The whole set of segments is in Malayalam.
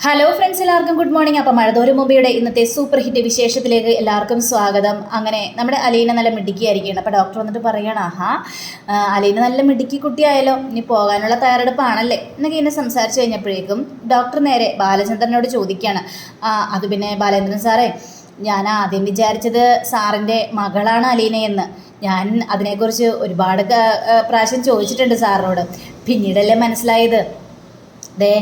ഹലോ ഫ്രണ്ട്സ് എല്ലാവർക്കും ഗുഡ് മോർണിംഗ് അപ്പം മഴതോരും മുമ്പയുടെ ഇന്നത്തെ സൂപ്പർ ഹിറ്റ് വിശേഷത്തിലേക്ക് എല്ലാവർക്കും സ്വാഗതം. അങ്ങനെ നമ്മുടെ അലീന നല്ല മിടുക്കിയായിരിക്കുകയാണ്. അപ്പോൾ ഡോക്ടർ വന്നിട്ട് പറയണം ആഹാ അലീന നല്ല മിടുക്കി കുട്ടിയായാലോ ഇനി പോകാനുള്ള തയ്യാറെടുപ്പാണല്ലേ? എന്നൊക്കെ ഇങ്ങനെ സംസാരിച്ചു കഴിഞ്ഞപ്പോഴേക്കും ഡോക്ടർ നേരെ ബാലചന്ദ്രനോട് ചോദിക്കുകയാണ്. "ആ, അത് പിന്നെ ബാലചന്ദ്രൻ സാറേ ഞാൻ ആദ്യം വിചാരിച്ചത് സാറിന്റെ മകളാണ് അലീനയെന്ന് ഞാൻ അതിനെക്കുറിച്ച് ഒരുപാട് പ്രാവശ്യം ചോദിച്ചിട്ടുണ്ട് സാറിനോട്. പിന്നീടല്ലേ മനസ്സിലായത്. ദേ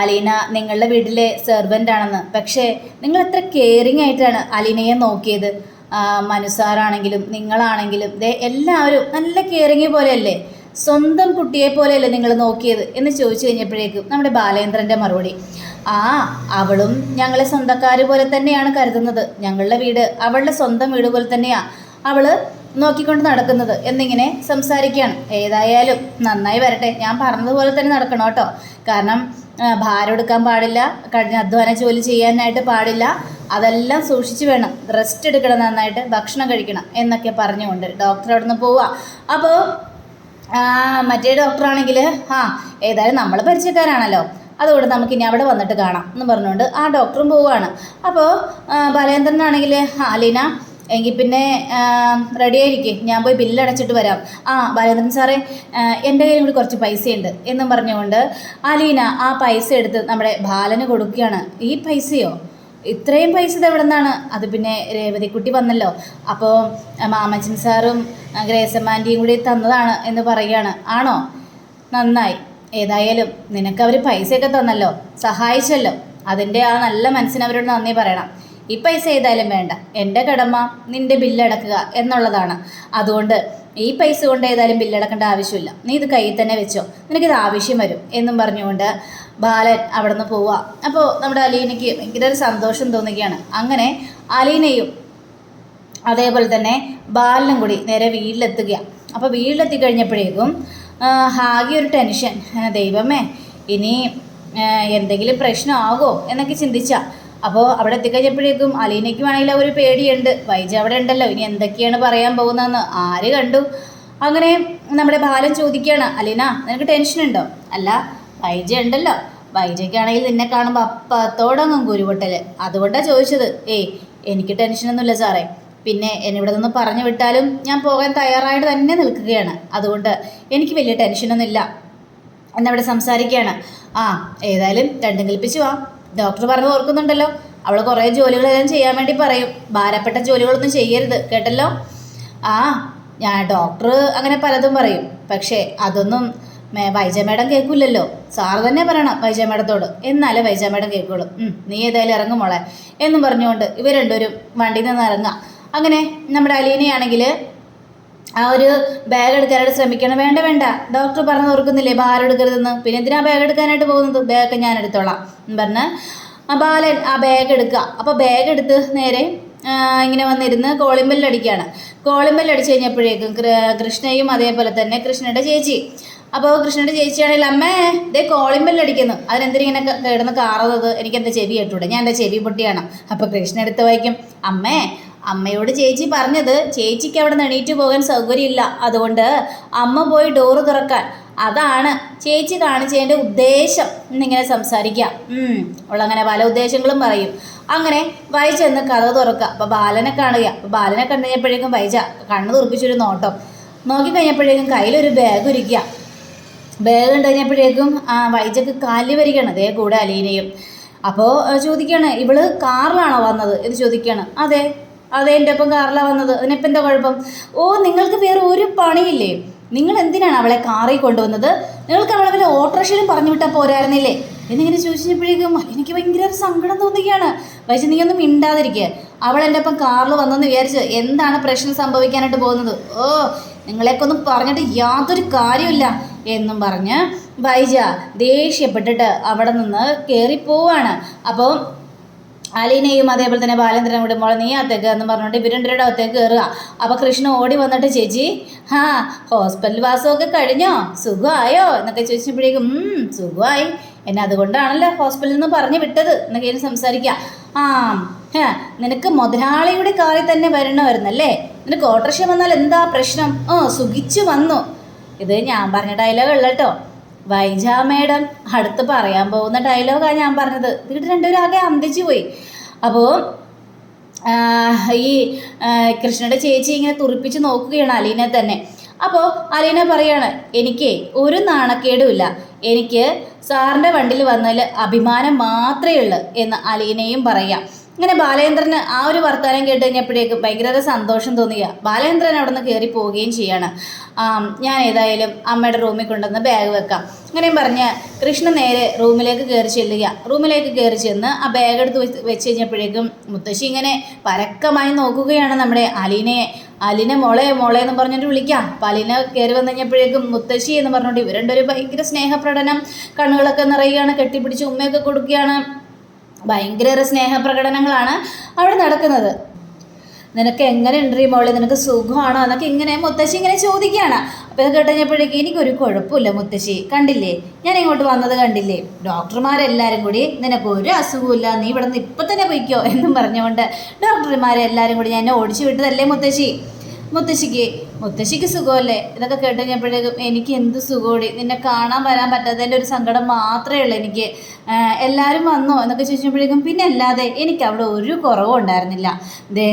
അലീന നിങ്ങളുടെ വീട്ടിലെ സെർവന്റ് ആണെന്ന്. പക്ഷേ നിങ്ങൾ എത്ര കെയറിങ് ആയിട്ടാണ് അലീനയെ നോക്കിയത്. മനുസാറാണെങ്കിലും മനു സാറാണെങ്കിലും നിങ്ങളാണെങ്കിലും ദേ എല്ലാവരും നല്ല കെയറിങ് പോലെയല്ലേ? സ്വന്തം കുട്ടിയെ പോലെയല്ലേ നിങ്ങൾ നോക്കിയത് എന്ന് ചോദിച്ചു കഴിഞ്ഞപ്പോഴേക്കും നമ്മുടെ ബാലേന്ദ്രന്റെ മറുപടി. ആ അവളും ഞങ്ങളെ സ്വന്തക്കാർ പോലെ തന്നെയാണ് കരുതുന്നത്. ഞങ്ങളുടെ വീട് അവളുടെ സ്വന്തം വീട് പോലെ തന്നെയാണ് അവൾ നോക്കിക്കൊണ്ട് നടക്കുന്നത് എന്നിങ്ങനെ സംസാരിക്കുകയാണ്. ഏതായാലും നന്നായി വരട്ടെ. ഞാൻ പറഞ്ഞതുപോലെ തന്നെ നടക്കണം കേട്ടോ. കാരണം ഭാരം എടുക്കാൻ പാടില്ല കഴിഞ്ഞ അധ്വാന ജോലി ചെയ്യാനായിട്ട് പാടില്ല. അതെല്ലാം സൂക്ഷിച്ചു വേണം. റെസ്റ്റ് എടുക്കണം നന്നായിട്ട് ഭക്ഷണം കഴിക്കണം എന്നൊക്കെ പറഞ്ഞുകൊണ്ട് ഡോക്ടർ അവിടെ നിന്ന് പോവുക അപ്പോൾ മറ്റേ ഡോക്ടറാണെങ്കിൽ ആ ഏതായാലും നമ്മൾ പരിചയക്കാരാണല്ലോ. അതുകൊണ്ട് നമുക്ക് ഇനി അവിടെ വന്നിട്ട് കാണാം എന്ന് പറഞ്ഞുകൊണ്ട് ആ ഡോക്ടറും പോവുകയാണ്. അപ്പോൾ ബാലേന്ദ്രനാണെങ്കിൽ ആ ലീന എങ്കിൽ പിന്നെ റെഡി ആയിരിക്കും. ഞാൻ പോയി ബില്ല് അടച്ചിട്ട് വരാം. ആ ബാലചന്ദ്രൻ സാറേ എന്റെ കയ്യിൽ കൂടി കുറച്ച് പൈസയുണ്ട് എന്നും പറഞ്ഞുകൊണ്ട് അലീന ആ പൈസ എടുത്ത് നമ്മുടെ ബാലന് കൊടുക്കുകയാണ്. ഈ പൈസയോ? ഇത്രയും പൈസ ഇത് എവിടെ നിന്നാണ് അത് പിന്നെ രേവതിക്കുട്ടി വന്നല്ലോ. അപ്പോൾ മാമച്ചൻ സാറും ഗ്രേസമാന്റിയും കൂടി തന്നതാണ് എന്ന് പറയുകയാണ്. ആണോ? നന്നായി. ഏതായാലും നിനക്ക് അവർ പൈസയൊക്കെ തന്നല്ലോ. സഹായിച്ചല്ലോ. അതിന്റെ ആ നല്ല മനസ്സിന് അവരോട് നന്ദി പറയണം. ഈ പൈസ ഏതായാലും വേണ്ട. എന്റെ കടമ നിന്റെ ബില്ലടക്കുക എന്നുള്ളതാണ്. അതുകൊണ്ട് ഈ പൈസ കൊണ്ട് ഏതായാലും ബില്ലടക്കേണ്ട ആവശ്യമില്ല. നീ ഇത് കയ്യിൽ തന്നെ വെച്ചോ. നിനക്കിത് ആവശ്യം വരും എന്നും പറഞ്ഞുകൊണ്ട് ബാലൻ അവിടെ നിന്ന് പോവുക അപ്പോൾ നമ്മുടെ അലീനയ്ക്ക് ഭയങ്കര ഒരു സന്തോഷം തോന്നുകയാണ്. അങ്ങനെ അലീനയും അതേപോലെ തന്നെ ബാലനും കൂടി നേരെ വീട്ടിലെത്തുകയാണ് അപ്പോൾ വീട്ടിലെത്തി കഴിഞ്ഞപ്പോഴേക്കും ആകെ ഒരു ടെൻഷൻ ദൈവമേ ഇനി എന്തെങ്കിലും പ്രശ്നമാകോ എന്നൊക്കെ ചിന്തിച്ച. അപ്പോൾ അവിടെ എത്തിക്കഴിഞ്ഞപ്പോഴേക്കും അലീനയ്ക്ക് വേണമെങ്കിൽ ആ ഒരു പേടിയുണ്ട്. വൈജ അവിടെ ഉണ്ടല്ലോ. ഇനി എന്തൊക്കെയാണ് പറയാൻ പോകുന്നതെന്ന് ആര് കണ്ടു? അങ്ങനെ നമ്മുടെ ബാലൻ ചോദിക്കുകയാണ് അലീന നിനക്ക് ടെൻഷൻ ഉണ്ടോ? അല്ല വൈജ ഉണ്ടല്ലോ. വൈജയ്ക്കാണെങ്കിൽ നിന്നെ കാണുമ്പോൾ അപ്പത്തോടങ്ങും കുരുപൊട്ടൽ അതുകൊണ്ടാണ് ചോദിച്ചത്. ഏയ് എനിക്ക് ടെൻഷനൊന്നുമില്ല സാറേ. പിന്നെ എന്നെ ഇവിടെ നിന്ന് പറഞ്ഞു വിട്ടാലും ഞാൻ പോകാൻ തയ്യാറായിട്ട് തന്നെ നിൽക്കുകയാണ്. അതുകൊണ്ട് എനിക്ക് വലിയ ടെൻഷനൊന്നുമില്ല എന്നവിടെ സംസാരിക്കുകയാണ്. ആ ഏതായാലും രണ്ടും കൽപ്പിച്ചു വാ. ഡോക്ടർ പറഞ്ഞു ഓർക്കുന്നുണ്ടല്ലോ. അവൾ കുറേ ജോലികളെല്ലാം ചെയ്യാൻ വേണ്ടി പറയും. ഭാരപ്പെട്ട ജോലികളൊന്നും ചെയ്യരുത് കേട്ടല്ലോ? ആ ഞാൻ ഡോക്ടർ അങ്ങനെ പലതും പറയും. പക്ഷേ അതൊന്നും വൈജ മേഡം കേൾക്കില്ലല്ലോ. സാറ് തന്നെ പറയണം വൈജ മേഡത്തോട് എന്നാലേ വൈജ മേഡം കേൾക്കുള്ളൂ നീ ഏതായാലും ഇറങ്ങും മോളെ. എന്നും പറഞ്ഞുകൊണ്ട് ഇവർ രണ്ടുപേരും വണ്ടിയിൽ നിന്ന് ഇറങ്ങാം അങ്ങനെ നമ്മുടെ അലീനയാണെങ്കിൽ ആ ഒരു ബാഗ് എടുക്കാനായിട്ട് ശ്രമിക്കണം. വേണ്ട വേണ്ട. ഡോക്ടർ പറഞ്ഞു ഓർക്കുന്നില്ലേ? ഭാരം എടുക്കരുതെന്ന്. പിന്നെ എന്തിനാ ബാഗ് എടുക്കാനായിട്ട് പോകുന്നത്? ബാഗൊക്കെ ഞാൻ എടുത്തോളാം പറഞ്ഞ് ആ ബാലൻ ആ ബാഗ് എടുക്കുക. അപ്പോൾ ബാഗ് എടുത്ത് നേരെ ഇങ്ങനെ വന്നിരുന്ന് കോളിമ്പല്ലടിക്കുകയാണ് കോളിമ്പല്ലടിച്ച് കഴിഞ്ഞപ്പോഴേക്കും കൃഷ്ണയും അതേപോലെ തന്നെ കൃഷ്ണയുടെ ചേച്ചി. അപ്പോൾ കൃഷ്ണയുടെ ചേച്ചിയാണെങ്കിൽ അമ്മേ ഇതേ കോളിമ്പല്ലടിക്കുന്നു. അതിനെന്തിനിങ്ങനെ കിടന്ന് കാറുന്നത്? എനിക്കെന്താ ചെവി കേട്ടൂടെ? ഞാൻ എന്താ ചെവി പൊട്ടിയാണ്? അപ്പോൾ കൃഷ്ണ എടുത്ത് വായിക്കും അമ്മേ അമ്മയോട് ചേച്ചി പറഞ്ഞത് ചേച്ചിക്ക് അവിടെ എണീറ്റ് പോകാൻ സൗകര്യമില്ല. അതുകൊണ്ട് അമ്മ പോയി ഡോറ് തുറക്കാൻ. അതാണ് ചേച്ചി കാണിച്ചതിന്റെ ഉദ്ദേശം. എന്നിങ്ങനെ സംസാരിക്കുക ഉള്ളങ്ങനെ പല ഉദ്ദേശങ്ങളും പറയും. അങ്ങനെ വൈജ എന്ന് കഥ തുറക്കുക. അപ്പോൾ ബാലനെ കാണുക. അപ്പോൾ ബാലനെ കണ്ടു കഴിഞ്ഞപ്പോഴേക്കും വൈജ കണ്ണ് തുറപ്പിച്ചൊരു നോട്ടം. നോക്കിക്കഴിഞ്ഞപ്പോഴേക്കും കയ്യിലൊരു ബാഗ് ഉരിക്കുക. ബാഗ് കണ്ടു കഴിഞ്ഞപ്പോഴേക്കും വൈജക്ക് കാലി വരികയാണ്. അതേ കൂടെ അലീനയും. അപ്പോൾ ചോദിക്കുകയാണ് ഇവൾ കാറിലാണോ വന്നത്? എന്ന് ചോദിക്കുകയാണ്. അതെ. അതെ എന്റെ ഒപ്പം കാറിലാണ് വന്നത്. അതിനിപ്പോൾ എന്താ കുഴപ്പം? ഓ നിങ്ങൾക്ക് വേറെ ഒരു പണിയില്ലേ? നിങ്ങൾ എന്തിനാണ് അവളെ കാറിൽ കൊണ്ടുവന്നത്? നിങ്ങൾക്ക് അവളെ വല്ല ഓട്ടോറിക്ഷയിലും പറഞ്ഞു വിട്ടാൽ പോരായിരുന്നില്ലേ? എന്നിങ്ങനെ ചോദിച്ചപ്പോഴേക്കും എനിക്ക് ഭയങ്കര ഒരു സങ്കടം തോന്നുകയാണ്. പക്ഷേ നീ ഒന്നും മിണ്ടാതിരിക്കുക അവൾ എന്റെ ഒപ്പം കാറിൽ വന്നെന്ന് വിചാരിച്ച് എന്താണ് പ്രശ്നം സംഭവിക്കാനായിട്ട് പോകുന്നത്? ഓ നിങ്ങളെയൊക്കെ ഒന്നും പറഞ്ഞിട്ട് യാതൊരു കാര്യമില്ല എന്നും പറഞ്ഞ് വൈജ ദേഷ്യപ്പെട്ടിട്ട് അവിടെ നിന്ന് കയറിപ്പോവാണ് അപ്പോൾ അലീനയും അതേപോലെ തന്നെ ബാലേന്ദ്രനും കൂടി മോളെ നീ അകത്തേക്ക് എന്ന് പറഞ്ഞുകൊണ്ട് ഇവർ രണ്ടുപേരുടെ അകത്തേക്ക് കയറുക അപ്പോൾ കൃഷ്ണ ഓടി വന്നിട്ട് ചേച്ചി ഹാ ഹോസ്പിറ്റൽ വാസമൊക്കെ കഴിഞ്ഞോ? സുഖമായോ? എന്നൊക്കെ ചോദിച്ചപ്പോഴേക്കും "ഉം, സുഖമായി. എന്നെ അതുകൊണ്ടാണല്ലോ ഹോസ്പിറ്റലിൽ നിന്ന് പറഞ്ഞു വിട്ടത് എന്നൊക്കെ ഇനി സംസാരിക്കുക. ആ നിനക്ക് മുതലാളിയുടെ കാറിൽ തന്നെ വരണമായിരുന്നല്ലേ? നിനക്ക് ഓട്ടോറിക്ഷ വന്നാൽ എന്താ പ്രശ്നം? ഓ സുഖിച്ചു വന്നു. ഇത് ഞാൻ പറഞ്ഞ ഡയലോഗ് ഉള്ള കേട്ടോ. വൈജ മേഡം അടുത്ത് പറയാൻ പോകുന്ന ഡയലോഗാണ് ഞാൻ പറഞ്ഞത്. വീട്ടിൽ രണ്ടുപേരും ആകെ അന്തിച്ചു പോയി. അപ്പോൾ ഈ കൃഷ്ണയുടെ ചേച്ചി ഇങ്ങനെ തുറിപ്പിച്ച് നോക്കുകയാണ് അലീനെ തന്നെ. അപ്പോൾ അലീന പറയാണ് എനിക്ക് ഒരു നാണക്കേടുമില്ല. എനിക്ക് സാറിന്റെ വണ്ടിയിൽ വന്നതിൽ അഭിമാനം മാത്രമേ ഉള്ളൂ എന്ന് അലീനയും പറയാം. ഇങ്ങനെ ബാലേന്ദ്രന് ആ ഒരു വർത്തമാനം കേട്ട് കഴിഞ്ഞപ്പോഴേക്കും ഭയങ്കര സന്തോഷം തോന്നിയ. ബാലേന്ദ്രൻ അവിടെ നിന്ന് കയറി പോവുകയും ചെയ്യാണ്. ഞാൻ ഏതായാലും അമ്മയുടെ റൂമിൽ കൊണ്ടുവന്ന് ബാഗ് വെക്കാം. അങ്ങനെയും പറഞ്ഞ് കൃഷ്ണ നേരെ റൂമിലേക്ക് കയറി ചെല്ലുക. റൂമിലേക്ക് കയറി ചെന്ന് ആ ബാഗ് എടുത്ത് വെച്ച് കഴിഞ്ഞപ്പോഴേക്കും മുത്തശ്ശി ഇങ്ങനെ പരക്കമായി നോക്കുകയാണ് നമ്മുടെ അലീനയെ. അലീന മോളെ മോളെ എന്ന് പറഞ്ഞിട്ട് വിളിക്കാം. അപ്പം അലീന കയറി വന്നു കഴിഞ്ഞപ്പോഴേക്കും മുത്തശ്ശി എന്ന് പറഞ്ഞുകൊണ്ട് ഇവരുടെ ഒരു ഭയങ്കര സ്നേഹപ്രകടനം കണ്ണുകളൊക്കെ നിറയുകയാണ് കെട്ടിപ്പിടിച്ച് ഉമ്മയൊക്കെ കൊടുക്കുകയാണ്. ഭയങ്കര സ്നേഹപ്രകടനങ്ങളാണ് അവിടെ നടക്കുന്നത്. നിനക്ക് എങ്ങനെ ഉണ്ട് മോളെ? നിനക്ക് സുഖമാണോ? എന്നൊക്കെ ഇങ്ങനെ മുത്തശ്ശി ഇങ്ങനെ ചോദിക്കുകയാണ്. അപ്പോൾ ഇത് എനിക്കൊരു കുഴപ്പമില്ല മുത്തശ്ശി. കണ്ടില്ലേ? ഞാൻ ഇങ്ങോട്ട് വന്നത് കണ്ടില്ലേ? ഡോക്ടർമാരെല്ലാവരും കൂടി നിനക്ക് ഒരു അസുഖമില്ല നീ ഇവിടെ നിന്ന് ഇപ്പം തന്നെ പൊയ്ക്കോ എന്നും പറഞ്ഞുകൊണ്ട് ഡോക്ടർമാരെല്ലാവരും കൂടി ഞാൻ ഓടിച്ചു വിട്ടതല്ലേ മുത്തശ്ശി? മുത്തശ്ശിക്ക് മുത്തശ്ശിക്ക് സുഖമല്ലേ? ഇതൊക്കെ കേട്ട് കഴിഞ്ഞപ്പോഴേക്കും എനിക്ക് എന്ത് സുഖമോടി നിന്നെ കാണാൻ വരാൻ പറ്റാത്തതിന്റെ ഒരു സങ്കടം മാത്രമേ ഉള്ളൂ എനിക്ക്. എല്ലാവരും വന്നോ? എന്നൊക്കെ ചോദിച്ചപ്പോഴേക്കും പിന്നെ അല്ലാതെ എനിക്ക് അവിടെ ഒരു കുറവും ഉണ്ടായിരുന്നില്ല. ദേ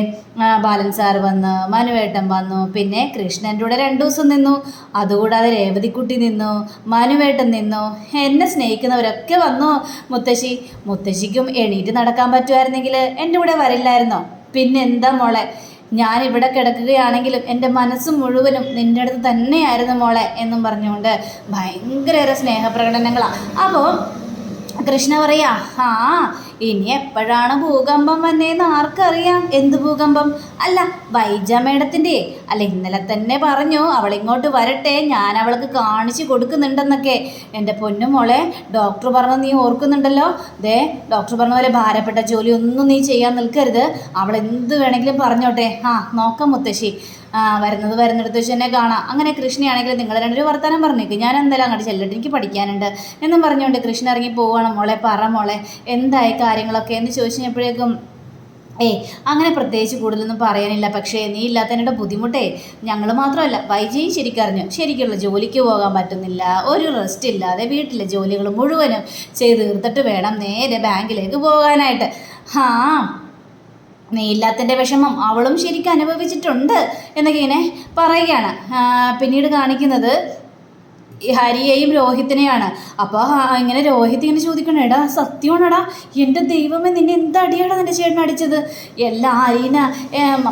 ബാലൻ സാർ വന്ന് മനുവേട്ടൻ വന്നു പിന്നെ കൃഷ്ണന്റെ കൂടെ രണ്ടു ദിവസം നിന്നു. അതുകൂടാതെ രേവതിക്കുട്ടി നിന്നു മനുവേട്ടൻ നിന്നു. എന്നെ സ്നേഹിക്കുന്നവരൊക്കെ വന്നു മുത്തശ്ശി? മുത്തശ്ശിക്കും എണീറ്റ് നടക്കാൻ പറ്റുമായിരുന്നെങ്കിൽ എന്റെ കൂടെ വരില്ലായിരുന്നോ? പിന്നെന്താ മോളെ? ഞാൻ ഇവിടെ കിടക്കുകയാണെങ്കിലും എന്റെ മനസ്സ് മുഴുവനും നിന്റെ അടുത്ത് തന്നെയായിരുന്നു മോളെ എന്നും പറഞ്ഞുകൊണ്ട് ഭയങ്കര സ്നേഹപ്രകടനങ്ങളാണ് അപ്പോൾ കൃഷ്ണ പറയാ ആ ഇനി എപ്പോഴാണ് ഭൂകമ്പം വന്നേന്ന് ആർക്കറിയാം? എന്ത് ഭൂകമ്പം? അല്ല വൈജ മേഡത്തിന്റെ അല്ല ഇന്നലെ തന്നെ പറഞ്ഞു അവൾ ഇങ്ങോട്ട് വരട്ടെ ഞാൻ അവൾക്ക് കാണിച്ചു കൊടുക്കുന്നുണ്ടെന്നൊക്കെ. എന്റെ പൊന്നു മോളെ ഡോക്ടർ പറഞ്ഞ നീ ഓർക്കുന്നുണ്ടല്ലോ? ദേ ഡോക്ടർ പറഞ്ഞ പോലെ ഭാരപ്പെട്ട ജോലി ഒന്നും നീ ചെയ്യാൻ നിൽക്കരുത്. അവൾ എന്ത് വേണമെങ്കിലും പറഞ്ഞോട്ടെ. ആ നോക്കാം മുത്തശ്ശി. വരുന്നത് വരുന്നിടത്ത് വെച്ച് തന്നെ കാണാം. അങ്ങനെ കൃഷ്ണയാണെങ്കിൽ നിങ്ങൾ രണ്ടൊരു വർത്തമാനം പറഞ്ഞേക്കും. ഞാൻ എന്തായാലും അങ്ങോട്ട് ചെല്ലട്ടെ എനിക്ക് പഠിക്കാനുണ്ട്. എന്നും പറഞ്ഞുകൊണ്ട് കൃഷ്ണ ഇറങ്ങി പോവാണ്. മോളെ പറ മോളെ എന്തായി കാര്യങ്ങളൊക്കെ? എന്ന് ചോദിച്ചു കഴിഞ്ഞപ്പോഴേക്കും ഏയ് അങ്ങനെ പ്രത്യേകിച്ച് കൂടുതലൊന്നും പറയാനില്ല. പക്ഷേ നീ ഇല്ലാത്തതിന്റെ ബുദ്ധിമുട്ടേ. ഞങ്ങൾ മാത്രമല്ല വൈജയും ശരിക്കറിഞ്ഞു ശരിക്കുള്ള ജോലിക്ക് പോകാൻ പറ്റുന്നില്ല. ഒരു റെസ്റ്റ് ഇല്ലാതെ വീട്ടിലെ ജോലികൾ മുഴുവനും ചെയ്ത് തീർത്തിട്ട് വേണം നേരെ ബാങ്കിലേക്ക് പോകാനായിട്ട്. ഹാ നീ ഇല്ലാത്തതിന്റെ വിഷമം അവളും ശരിക്കും അനുഭവിച്ചിട്ടുണ്ട് എന്നൊക്കെ ഇങ്ങനെ പറയുകയാണ്. പിന്നീട് കാണിക്കുന്നത് ഹരിയെയും രോഹിത്തിനെയാണ്. അപ്പോൾ ഇങ്ങനെ രോഹിത് ഇങ്ങനെ ചോദിക്കണം എടാ സത്യമാണെടാ? എന്റെ ദൈവമേ നിന്നെ എന്ത് അടിയാണ് നിന്റെ ചേട്ടൻ അടിച്ചത്? എല്ലാ അരീന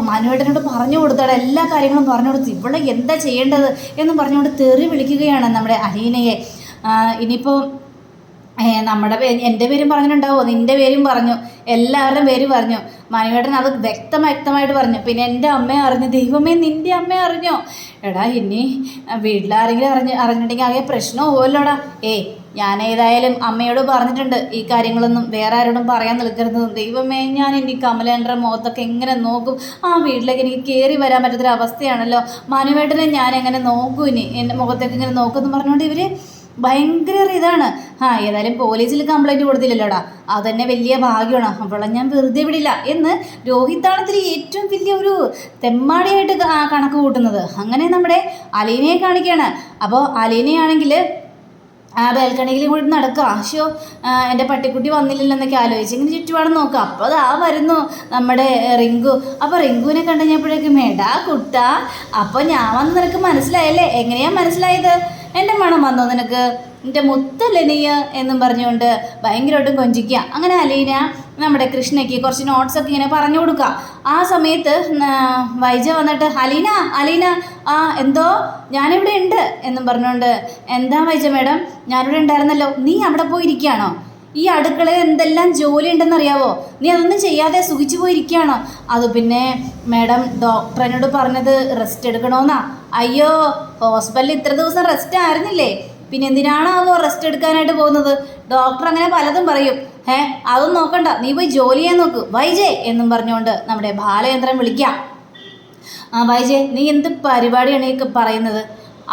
മനുവേട്ടനോട് പറഞ്ഞു കൊടുത്തടാ എല്ലാ കാര്യങ്ങളും പറഞ്ഞു കൊടുത്തു. ഇവിടെ എന്താ ചെയ്യേണ്ടത്? എന്ന് പറഞ്ഞുകൊണ്ട് തെറി വിളിക്കുകയാണ് നമ്മുടെ അരീനയെ ഇനിയിപ്പോൾ നമ്മുടെ പേര് എന്റെ പേരും പറഞ്ഞിട്ടുണ്ടാവോ? നിന്റെ പേരും പറഞ്ഞു. എല്ലാവരുടെയും പേര് പറഞ്ഞു. മനുവേടൻ അത് വ്യക്തം വ്യക്തമായിട്ട് പറഞ്ഞു. പിന്നെ എന്റെ അമ്മയെ അറിഞ്ഞു. ദൈവമേ നിന്റെ അമ്മയെ അറിഞ്ഞോ? എടാ ഇനി വീട്ടിലാരെങ്കിലും അറിഞ്ഞ് അറിഞ്ഞിട്ടുണ്ടെങ്കിൽ ആകെ പ്രശ്നമാവുമല്ലോടാ ഏയ് ഞാൻ ഏതായാലും അമ്മയോട് പറഞ്ഞിട്ടുണ്ട് ഈ കാര്യങ്ങളൊന്നും വേറെ ആരോടും പറയാൻ നിൽക്കരുത്. ദൈവമേ ഞാൻ ഇനി കമലേന്ദ്ര മുഖത്തൊക്കെ എങ്ങനെ നോക്കും? ആ വീട്ടിലേക്ക് എനിക്ക് കയറി വരാൻ പറ്റാത്തൊരു അവസ്ഥയാണല്ലോ മനുവേട്ടനെ ഞാൻ എങ്ങനെ നോക്കും ഇനി? എന്റെ മുഖത്തേക്ക് ഇങ്ങനെ നോക്കുമെന്ന് പറഞ്ഞുകൊണ്ട് ഇവർ ഭയങ്കര ഇതാണ്. ആ ഏതായാലും പോലീസിൽ കംപ്ലൈന്റ് കൊടുത്തില്ലല്ലോടാ. തന്നെ വലിയ ഭാഗ്യമാണ്. അവളെ ഞാൻ വെറുതെ വിടില്ല എന്ന് രോഹിത്താണ് ഇതിൽ ഏറ്റവും വലിയ ഒരു തെമ്മാടിയായിട്ട് കണക്ക് കൂട്ടുന്നത്. അങ്ങനെ നമ്മുടെ അലീനയെ കാണിക്കുകയാണ് അപ്പോൾ അലീനയാണെങ്കിൽ ആ ബാൽക്കണിയിൽ കൂടി നടക്കുക. ആശോ എന്റെ പട്ടിക്കുട്ടി വന്നില്ലല്ലോ എന്നൊക്കെ ആലോചിച്ച് ഇങ്ങനെ ചുറ്റുപാടും നോക്കുക. അപ്പോൾ ആ വരുന്നു നമ്മുടെ റിങ്കു. അപ്പോൾ റിങ്കുവിനെ കണ്ടു കഴിഞ്ഞപ്പോഴേക്കും മേടാ കുട്ട അപ്പോൾ ഞാൻ വന്ന് നിനക്ക് മനസ്സിലായല്ലേ? എങ്ങനെയാണ് മനസ്സിലായത്? എന്റെ മണം വന്നോ നിനക്ക്? എന്റെ മുത്തലിനിയ എന്നും പറഞ്ഞുകൊണ്ട് ഭയങ്കരമായിട്ടും കൊഞ്ചിക്കുക. അങ്ങനെ അലീന നമ്മുടെ കൃഷ്ണയ്ക്ക് കുറച്ച് നോട്ട്സൊക്കെ ഇങ്ങനെ പറഞ്ഞു കൊടുക്കുക. ആ സമയത്ത് വൈജ വന്നിട്ട് അലീന അലീന ആ എന്തോ? ഞാനിവിടെ ഉണ്ട് എന്നും പറഞ്ഞുകൊണ്ട് എന്താ വൈജ മേഡം? ഞാനിവിടെ ഉണ്ടായിരുന്നല്ലോ. നീ അവിടെ പോയിരിക്കുകയാണോ? ഈ അടുക്കളയിൽ എന്തെല്ലാം ജോലി ഉണ്ടെന്ന് അറിയാവോ നീ അതൊന്നും ചെയ്യാതെ സുഖിച്ചു പോയിരിക്കുകയാണോ. അത് പിന്നെ മാഡം ഡോക്ടർ എന്നോട് പറഞ്ഞത് റെസ്റ്റ് എടുക്കണമെന്നാ അയ്യോ ഹോസ്പിറ്റലിൽ ഇത്ര ദിവസം റെസ്റ്റ് ആയിരുന്നില്ലേ? പിന്നെ എന്തിനാണാവോ റെസ്റ്റ് എടുക്കാനായിട്ട് പോകുന്നത്? ഡോക്ടർ അങ്ങനെ പലതും പറയും. ഏ അതൊന്നും നോക്കണ്ട. നീ പോയി ജോലി ചെയ്യാൻ നോക്ക്. വൈജയ് എന്നും പറഞ്ഞുകൊണ്ട് നമ്മുടെ ബാലയന്ത്രം വിളിക്കാം. ആ വൈജയ് നീ എന്ത് പരിപാടിയാണ് ഈ പറയുന്നത്?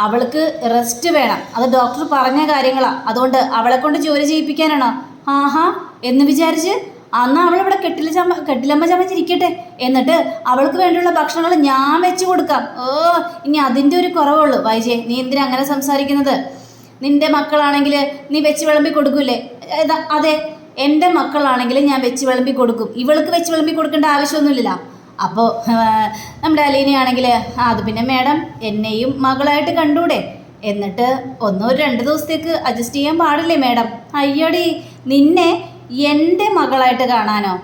അവൾക്ക് റെസ്റ്റ് വേണം. അത് ഡോക്ടർ പറഞ്ഞ കാര്യങ്ങളാണ് അതുകൊണ്ട് അവളെ കൊണ്ട് ജോലി ചെയ്യിപ്പിക്കാനാണോ? ആഹാ എന്ന് വിചാരിച്ച് അന്ന് അവൾ ഇവിടെ കെട്ടില ചമ കെട്ടിലമ്മ ചമച്ചിരിക്കട്ടെ. എന്നിട്ട് അവൾക്ക് വേണ്ടിയുള്ള ഭക്ഷണങ്ങൾ ഞാൻ വെച്ച് കൊടുക്കാം. ഓ ഇനി അതിന്റെ ഒരു കുറവുള്ളൂ. വൈജയ് നീ എന്തിനാ അങ്ങനെ സംസാരിക്കുന്നത്? നിന്റെ മക്കളാണെങ്കിൽ നീ വെച്ച് വിളമ്പി കൊടുക്കൂലേ? അതെ എന്റെ മക്കളാണെങ്കിൽ ഞാൻ വെച്ച് വിളമ്പി കൊടുക്കും. ഇവൾക്ക് വെച്ച് വിളമ്പി കൊടുക്കേണ്ട ആവശ്യമൊന്നുമില്ല അപ്പോൾ നമ്മുടെ അലീനയാണെങ്കിൽ അത് പിന്നെ മാഡം എന്നെയും മകളായിട്ട് കണ്ടൂടെ. എന്നിട്ട് ഒന്നോ രണ്ട് ദിവസത്തേക്ക് അഡ്ജസ്റ്റ് ചെയ്യാൻ പാടില്ലേ മാഡം? അയ്യോടി നിന്നെ എന്റെ മകളായിട്ട് കാണാനോ?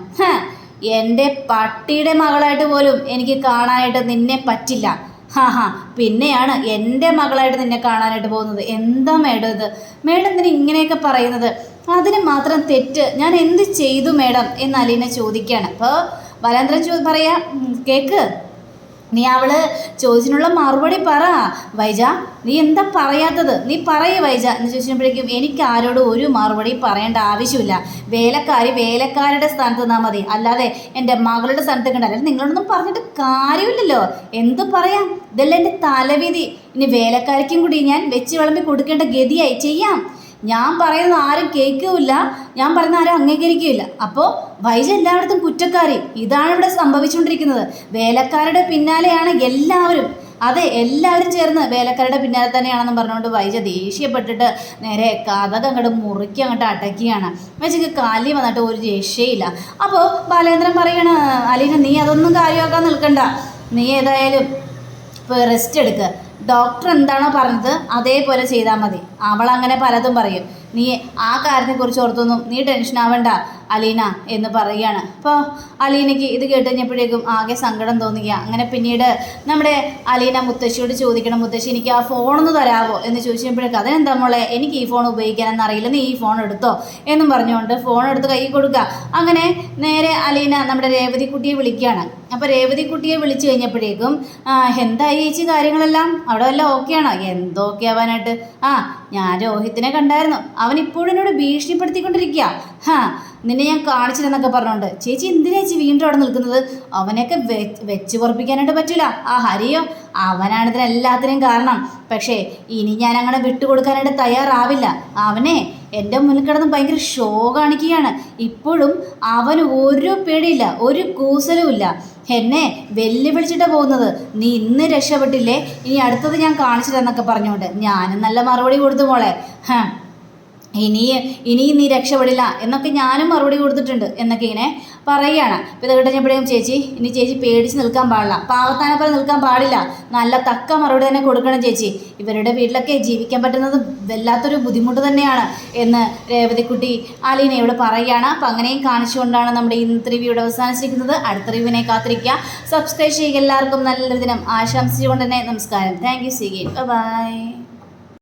എന്റെ പട്ടിയുടെ മകളായിട്ട് പോലും എനിക്ക് കാണാനായിട്ട് നിന്നെ പറ്റില്ല. ഹാ ഹാ പിന്നെയാണ് എന്റെ മകളായിട്ട് നിന്നെ കാണാനായിട്ട് പോകുന്നത്. എന്താ മേഡം ഇത്? മേഡം എന്തിനു ഇങ്ങനെയൊക്കെ പറയുന്നത്? അതിന് മാത്രം തെറ്റ് ഞാൻ എന്ത് ചെയ്തു മേഡം? എന്ന് അലീന ചോദിക്കുകയാണ്. അപ്പോൾ ബലേന്ദ്രൻ ചോ പറയാ കേക്ക്. നീ അവൾ ചോദിച്ചിനുള്ള മറുപടി പറ വൈജ. നീ എന്താ പറയാത്തത്? നീ പറയേ വൈജ. എന്ന് ചോദിച്ചപ്പോഴേക്കും എനിക്ക് ആരോടും ഒരു മറുപടി പറയേണ്ട ആവശ്യമില്ല. വേലക്കാരി വേലക്കാരുടെ സ്ഥാനത്ത് നിന്നാൽ മതി. അല്ലാതെ എന്റെ മകളുടെ സ്ഥാനത്ത് കണ്ട അല്ലെങ്കിൽ നിങ്ങളോടൊന്നും പറഞ്ഞിട്ട് കാര്യമില്ലല്ലോ. എന്ത് പറയാം? ഇതല്ല എന്റെ തലവിധി. ഇനി വേലക്കാരിക്കും കൂടി ഞാൻ വെച്ച് വിളമ്പി കൊടുക്കേണ്ട ഗതിയായി ചെയ്യാം. ഞാൻ പറയുന്നത് ആരും കേൾക്കില്ല. ഞാൻ പറയുന്ന ആരും അംഗീകരിക്കില്ല. അപ്പോൾ വൈജ എല്ലായിടത്തും കുറ്റക്കാരി. ഇതാണ് ഇവിടെ സംഭവിച്ചുകൊണ്ടിരിക്കുന്നത്. വേലക്കാരുടെ പിന്നാലെയാണ് എല്ലാവരും. അതെ എല്ലാവരും ചേർന്ന് വേലക്കാരുടെ പിന്നാലെ തന്നെയാണെന്ന് പറഞ്ഞുകൊണ്ട് വൈജ ദേഷ്യപ്പെട്ടിട്ട് നേരെ കഥക അങ്ങോട്ട് മുറുക്കി അങ്ങോട്ട് അടക്കുകയാണ്. വെച്ചെങ്കിൽ കാലി വന്നിട്ട് ഒരു രക്ഷയില്ല. അപ്പോൾ ബാലേന്ദ്രൻ പറയണ അലീന നീ അതൊന്നും കാര്യമാക്കാൻ നിൽക്കണ്ട. നീ ഏതായാലും ഇപ്പോൾ റെസ്റ്റ് എടുക്കുക ഡോക്ടർ എന്താണോ പറഞ്ഞത് അതേപോലെ ചെയ്താൽ മതി. അവൾ അങ്ങനെ പലതും പറയും. നീ ആ കാര്യത്തെക്കുറിച്ച് ഓർത്തൊന്നും നീ ടെൻഷൻ ആവണ്ട അലീന എന്ന് പറയുകയാണ്. അപ്പോൾ അലീനയ്ക്ക് ഇത് കേട്ടുകഴിഞ്ഞപ്പോഴേക്കും ആകെ സങ്കടം തോന്നുക അങ്ങനെ പിന്നീട് നമ്മുടെ അലീന മുത്തശ്ശിയോട് ചോദിക്കണം മുത്തശ്ശി എനിക്ക് ആ ഫോണൊന്ന് തരാവോ? എന്ന് ചോദിച്ചപ്പോഴേക്കും അതിനെന്താ മോളെ എനിക്ക് ഈ ഫോൺ ഉപയോഗിക്കാനെന്ന് അറിയില്ല നീ ഈ ഫോൺ എടുത്തോ? എന്നും പറഞ്ഞുകൊണ്ട് ഫോൺ എടുത്ത് കൈ കൊടുക്കുക. അങ്ങനെ നേരെ അലീന നമ്മുടെ രേവതി കുട്ടിയെ വിളിക്കുകയാണ്. അപ്പോൾ രേവതി കുട്ടിയെ വിളിച്ചു കഴിഞ്ഞപ്പോഴേക്കും എന്തായി ചേച്ചി കാര്യങ്ങളെല്ലാം? അവിടെ എല്ലാം ഓക്കെയാണോ എന്തൊക്കെ ആവാനായിട്ട്. ആ ഞാൻ രോഹിത്തിനെ കണ്ടായിരുന്നു. അവൻ ഇപ്പോഴും എന്നോട് ഭീഷണിപ്പെടുത്തിക്കൊണ്ടിരിക്കുക. ഹാ നിന്നെ ഞാൻ കാണിച്ചില്ലെന്നൊക്കെ പറഞ്ഞോണ്ട് ചേച്ചി എന്തിനാ ചേച്ചി വീണ്ടും അവിടെ നിൽക്കുന്നത്? അവനെയൊക്കെ വെച്ച് പൊറപ്പിക്കാനായിട്ട് പറ്റില്ല ആ ഹരിയോ? അവനാണ് ഇതിനെല്ലാത്തിനും കാരണം. പക്ഷേ ഇനി ഞാൻ അങ്ങനെ വിട്ടുകൊടുക്കാനായിട്ട് തയ്യാറാവില്ല. അവനെ എന്റെ മുന്നിൽ കിടന്ന് ഭയങ്കര ഷോ കാണിക്കുകയാണ്. ഇപ്പോഴും അവന് ഒരു പേടിയില്ല ഒരു കൂസലുമില്ല എന്നെ വെല്ലുവിളിച്ചിട്ടാണ് പോകുന്നത്. നീ ഇന്ന് രക്ഷപ്പെട്ടില്ലേ? ഇനി അടുത്തത് ഞാൻ കാണിച്ചു തന്നൊക്കെ പറഞ്ഞുകൊണ്ട് ഞാനും നല്ല മറുപടി കൊടുത്തു മോളെ. ഇനി ഇനിയും നീ രക്ഷപ്പെടില്ല എന്നൊക്കെ ഞാനും മറുപടി കൊടുത്തിട്ടുണ്ട് എന്നൊക്കെ ഇങ്ങനെ പറയുകയാണ്. അപ്പോൾ ഇത് കഴിഞ്ഞപ്പോഴേക്കും ചേച്ചി ഇനി ചേച്ചി പേടിച്ച് നിൽക്കാൻ പാടില്ല. പാവത്താനെ പോലെ നിൽക്കാൻ പാടില്ല. നല്ല തക്ക മറുപടി തന്നെ കൊടുക്കണം ചേച്ചി. ഇവരുടെ വീട്ടിലൊക്കെ ജീവിക്കാൻ പറ്റുന്നത് വല്ലാത്തൊരു ബുദ്ധിമുട്ട് തന്നെയാണ് എന്ന് രേവതിക്കുട്ടി അലീനയോട് പറയുകയാണ്. അപ്പം അങ്ങനെയും കാണിച്ചുകൊണ്ടാണ് നമ്മുടെ ഇന്നത്തെ റിവ്യൂ ഇവിടെ അവസാനിച്ചിരിക്കുന്നത്. അടുത്ത റിവ്യൂവിനെ കാത്തിരിക്കുക. സബ്സ്ക്രൈബ് ചെയ്യുക എല്ലാവർക്കും. നല്ലൊരു ദിനം ആശംസിച്ചുകൊണ്ട് തന്നെ നമസ്കാരം. Thank you C by